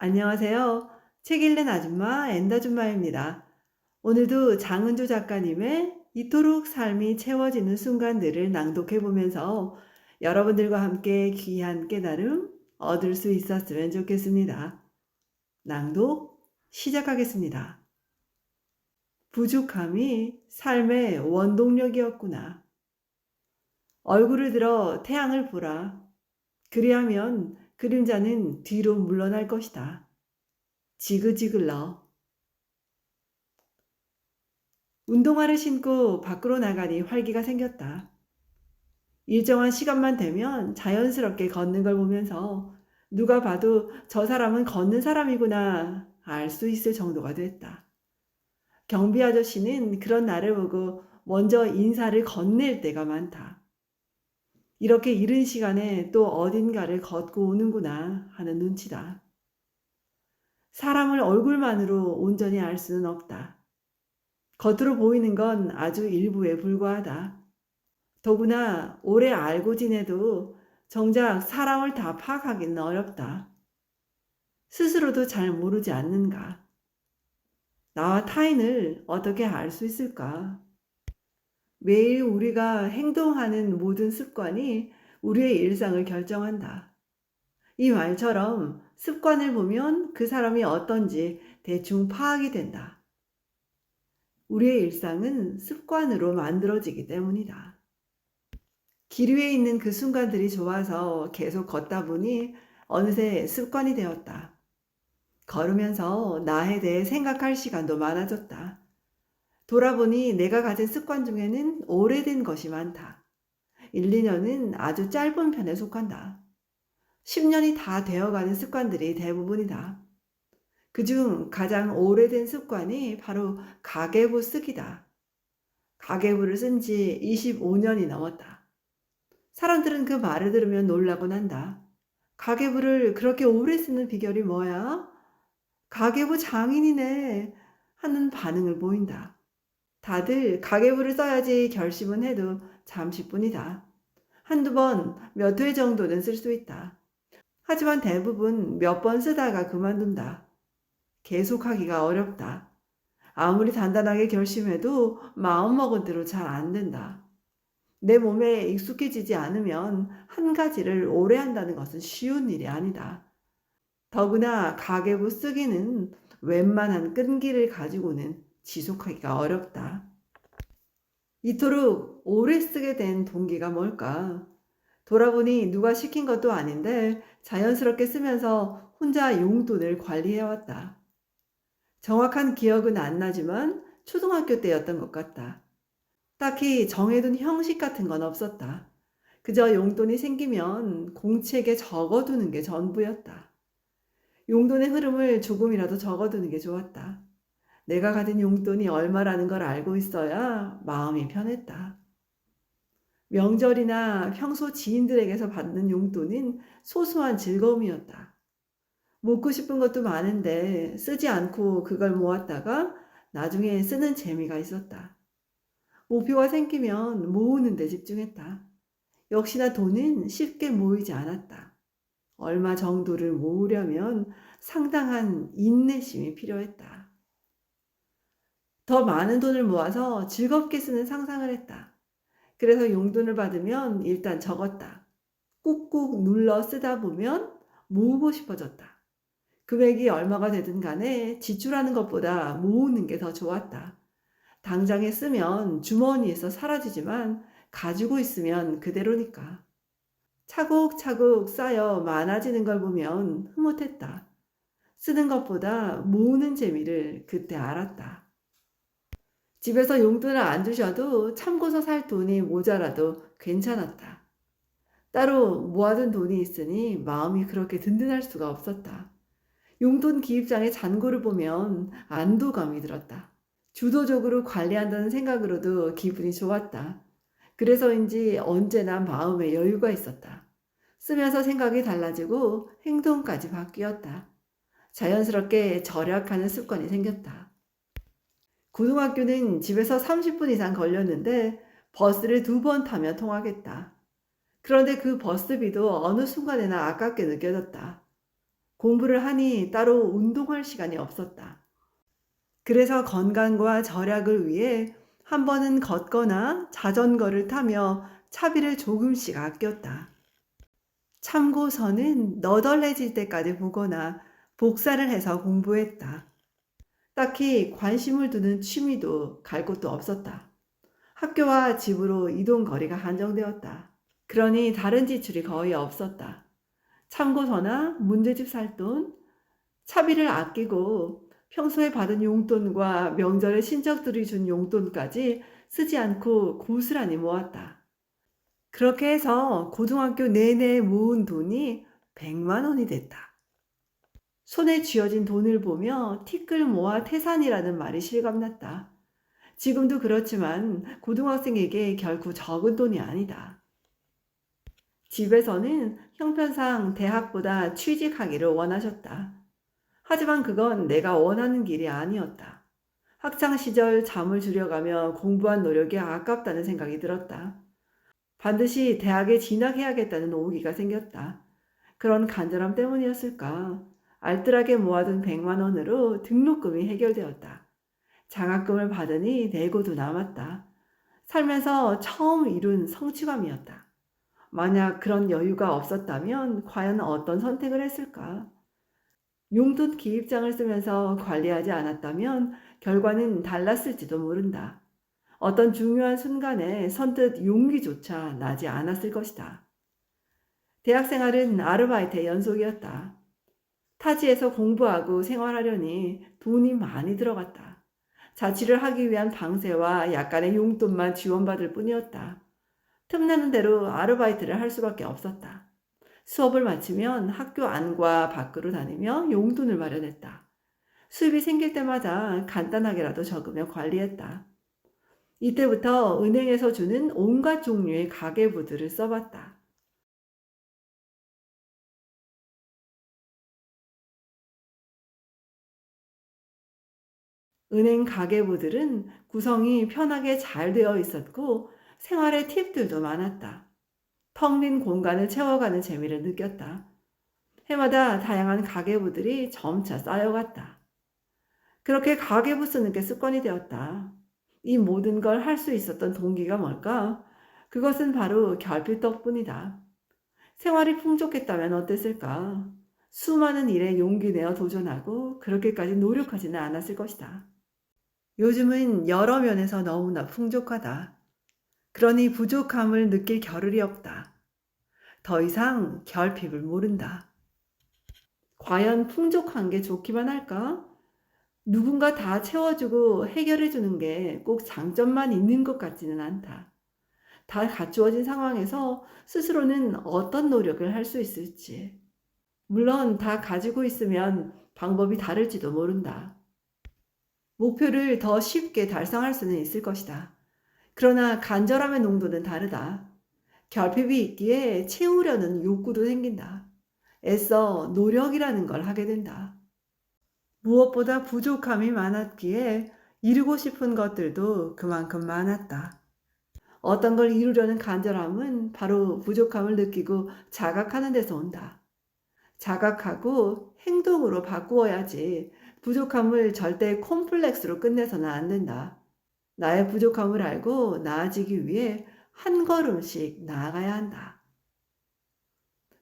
안녕하세요. 책 읽는 아줌마 엔다줌마입니다. 오늘도 장은주 작가님의 이토록 삶이 채워지는 순간들을 낭독해 보면서 여러분들과 함께 귀한 깨달음 얻을 수 있었으면 좋겠습니다. 낭독 시작하겠습니다. 부족함이 삶의 원동력이었구나. 얼굴을 들어 태양을 보라. 그리하면 그림자는 뒤로 물러날 것이다. 지그지글러. 운동화를 신고 밖으로 나가니 활기가 생겼다. 일정한 시간만 되면 자연스럽게 걷는 걸 보면서 누가 봐도 저 사람은 걷는 사람이구나 알 수 있을 정도가 됐다. 경비 아저씨는 그런 나를 보고 먼저 인사를 건넬 때가 많다. 이렇게 이른 시간에 또 어딘가를 걷고 오는구나 하는 눈치다. 사람을 얼굴만으로 온전히 알 수는 없다. 겉으로 보이는 건 아주 일부에 불과하다. 더구나 오래 알고 지내도 정작 사람을 다 파악하기는 어렵다. 스스로도 잘 모르지 않는가. 나와 타인을 어떻게 알 수 있을까? 매일 우리가 행동하는 모든 습관이 우리의 일상을 결정한다. 이 말처럼 습관을 보면 그 사람이 어떤지 대충 파악이 된다. 우리의 일상은 습관으로 만들어지기 때문이다. 길 위에 있는 그 순간들이 좋아서 계속 걷다 보니 어느새 습관이 되었다. 걸으면서 나에 대해 생각할 시간도 많아졌다. 돌아보니 내가 가진 습관 중에는 오래된 것이 많다. 1, 2년은 아주 짧은 편에 속한다. 10년이 다 되어가는 습관들이 대부분이다. 그중 가장 오래된 습관이 바로 가계부 쓰기다. 가계부를 쓴 지 25년이 넘었다. 사람들은 그 말을 들으면 놀라곤 한다. 가계부를 그렇게 오래 쓰는 비결이 뭐야? 가계부 장인이네. 하는 반응을 보인다. 다들 가계부를 써야지 결심은 해도 잠시뿐이다. 한두 번, 몇 회 정도는 쓸 수 있다. 하지만 대부분 몇 번 쓰다가 그만둔다. 계속하기가 어렵다. 아무리 단단하게 결심해도 마음먹은 대로 잘 안 된다. 내 몸에 익숙해지지 않으면 한 가지를 오래 한다는 것은 쉬운 일이 아니다. 더구나 가계부 쓰기는 웬만한 끈기를 가지고는 지속하기가 어렵다. 이토록 오래 쓰게 된 동기가 뭘까? 돌아보니 누가 시킨 것도 아닌데 자연스럽게 쓰면서 혼자 용돈을 관리해왔다. 정확한 기억은 안 나지만 초등학교 때였던 것 같다. 딱히 정해둔 형식 같은 건 없었다. 그저 용돈이 생기면 공책에 적어두는 게 전부였다. 용돈의 흐름을 조금이라도 적어두는 게 좋았다. 내가 가진 용돈이 얼마라는 걸 알고 있어야 마음이 편했다. 명절이나 평소 지인들에게서 받는 용돈은 소소한 즐거움이었다. 먹고 싶은 것도 많은데 쓰지 않고 그걸 모았다가 나중에 쓰는 재미가 있었다. 목표가 생기면 모으는 데 집중했다. 역시나 돈은 쉽게 모이지 않았다. 얼마 정도를 모으려면 상당한 인내심이 필요했다. 더 많은 돈을 모아서 즐겁게 쓰는 상상을 했다. 그래서 용돈을 받으면 일단 적었다. 꾹꾹 눌러 쓰다 보면 모으고 싶어졌다. 금액이 얼마가 되든 간에 지출하는 것보다 모으는 게 더 좋았다. 당장에 쓰면 주머니에서 사라지지만 가지고 있으면 그대로니까. 차곡차곡 쌓여 많아지는 걸 보면 흐뭇했다. 쓰는 것보다 모으는 재미를 그때 알았다. 집에서 용돈을 안 주셔도 참고서 살 돈이 모자라도 괜찮았다. 따로 모아둔 돈이 있으니 마음이 그렇게 든든할 수가 없었다. 용돈 기입장의 잔고를 보면 안도감이 들었다. 주도적으로 관리한다는 생각으로도 기분이 좋았다. 그래서인지 언제나 마음에 여유가 있었다. 쓰면서 생각이 달라지고 행동까지 바뀌었다. 자연스럽게 절약하는 습관이 생겼다. 고등학교는 집에서 30분 이상 걸렸는데 버스를 두 번 타며 통학했다. 그런데 그 버스비도 어느 순간에나 아깝게 느껴졌다. 공부를 하니 따로 운동할 시간이 없었다. 그래서 건강과 절약을 위해 한 번은 걷거나 자전거를 타며 차비를 조금씩 아꼈다. 참고서는 너덜해질 때까지 보거나 복사를 해서 공부했다. 딱히 관심을 두는 취미도 갈 곳도 없었다. 학교와 집으로 이동 거리가 한정되었다. 그러니 다른 지출이 거의 없었다. 참고서나 문제집 살 돈, 차비를 아끼고 평소에 받은 용돈과 명절에 친척들이 준 용돈까지 쓰지 않고 고스란히 모았다. 그렇게 해서 고등학교 내내 모은 돈이 100만 원이 됐다. 손에 쥐어진 돈을 보며 티끌 모아 태산이라는 말이 실감났다. 지금도 그렇지만 고등학생에게 결코 적은 돈이 아니다. 집에서는 형편상 대학보다 취직하기를 원하셨다. 하지만 그건 내가 원하는 길이 아니었다. 학창 시절 잠을 줄여가며 공부한 노력이 아깝다는 생각이 들었다. 반드시 대학에 진학해야겠다는 오기가 생겼다. 그런 간절함 때문이었을까? 알뜰하게 모아둔 100만 원으로 등록금이 해결되었다. 장학금을 받으니 내고도 남았다. 살면서 처음 이룬 성취감이었다. 만약 그런 여유가 없었다면 과연 어떤 선택을 했을까? 용돈 기입장을 쓰면서 관리하지 않았다면 결과는 달랐을지도 모른다. 어떤 중요한 순간에 선뜻 용기조차 나지 않았을 것이다. 대학 생활은 아르바이트의 연속이었다. 타지에서 공부하고 생활하려니 돈이 많이 들어갔다. 자취를 하기 위한 방세와 약간의 용돈만 지원받을 뿐이었다. 틈나는 대로 아르바이트를 할 수밖에 없었다. 수업을 마치면 학교 안과 밖으로 다니며 용돈을 마련했다. 수입이 생길 때마다 간단하게라도 적으며 관리했다. 이때부터 은행에서 주는 온갖 종류의 가계부들을 써봤다. 은행 가계부들은 구성이 편하게 잘 되어 있었고 생활의 팁들도 많았다. 텅 빈 공간을 채워가는 재미를 느꼈다. 해마다 다양한 가계부들이 점차 쌓여갔다. 그렇게 가계부 쓰는 게 습관이 되었다. 이 모든 걸 할 수 있었던 동기가 뭘까? 그것은 바로 결핍 덕분이다. 생활이 풍족했다면 어땠을까? 수많은 일에 용기 내어 도전하고 그렇게까지 노력하지는 않았을 것이다. 요즘은 여러 면에서 너무나 풍족하다. 그러니 부족함을 느낄 겨를이 없다. 더 이상 결핍을 모른다. 과연 풍족한 게 좋기만 할까? 누군가 다 채워주고 해결해주는 게 꼭 장점만 있는 것 같지는 않다. 다 갖추어진 상황에서 스스로는 어떤 노력을 할 수 있을지. 물론 다 가지고 있으면 방법이 다를지도 모른다. 목표를 더 쉽게 달성할 수는 있을 것이다. 그러나 간절함의 농도는 다르다. 결핍이 있기에 채우려는 욕구도 생긴다. 애써 노력이라는 걸 하게 된다. 무엇보다 부족함이 많았기에 이루고 싶은 것들도 그만큼 많았다. 어떤 걸 이루려는 간절함은 바로 부족함을 느끼고 자각하는 데서 온다. 자각하고 행동으로 바꾸어야지 부족함을 절대 콤플렉스로 끝내서는 안 된다. 나의 부족함을 알고 나아지기 위해 한 걸음씩 나아가야 한다.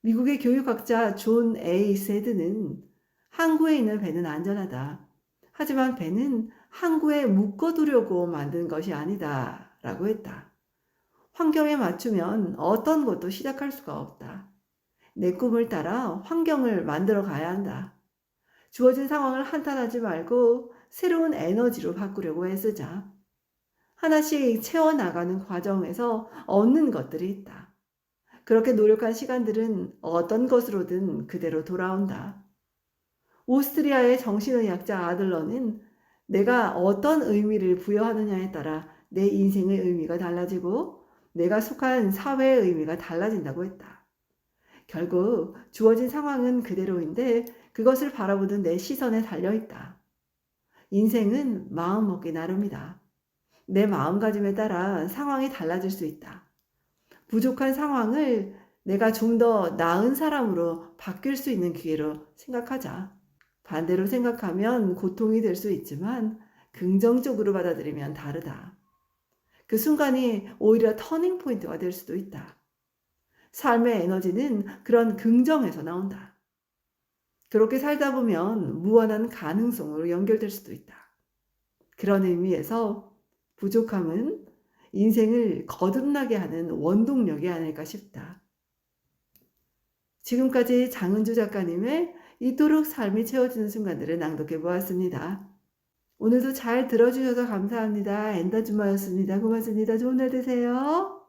미국의 교육학자 존 A. 세드는 항구에 있는 배는 안전하다. 하지만 배는 항구에 묶어두려고 만든 것이 아니다. 라고 했다. 환경에 맞추면 어떤 것도 시작할 수가 없다. 내 꿈을 따라 환경을 만들어 가야 한다. 주어진 상황을 한탄하지 말고 새로운 에너지로 바꾸려고 애쓰자. 하나씩 채워나가는 과정에서 얻는 것들이 있다. 그렇게 노력한 시간들은 어떤 것으로든 그대로 돌아온다. 오스트리아의 정신의학자 아들러는 내가 어떤 의미를 부여하느냐에 따라 내 인생의 의미가 달라지고 내가 속한 사회의 의미가 달라진다고 했다. 결국 주어진 상황은 그대로인데 그것을 바라보는 내 시선에 달려있다. 인생은 마음먹기 나름이다. 내 마음가짐에 따라 상황이 달라질 수 있다. 부족한 상황을 내가 좀 더 나은 사람으로 바뀔 수 있는 기회로 생각하자. 반대로 생각하면 고통이 될 수 있지만 긍정적으로 받아들이면 다르다. 그 순간이 오히려 터닝 포인트가 될 수도 있다. 삶의 에너지는 그런 긍정에서 나온다. 그렇게 살다 보면 무한한 가능성으로 연결될 수도 있다. 그런 의미에서 부족함은 인생을 거듭나게 하는 원동력이 아닐까 싶다. 지금까지 장은주 작가님의 이토록 삶이 채워지는 순간들을 낭독해 보았습니다. 오늘도 잘 들어주셔서 감사합니다. 엔다주마였습니다. 고맙습니다. 좋은 날 되세요.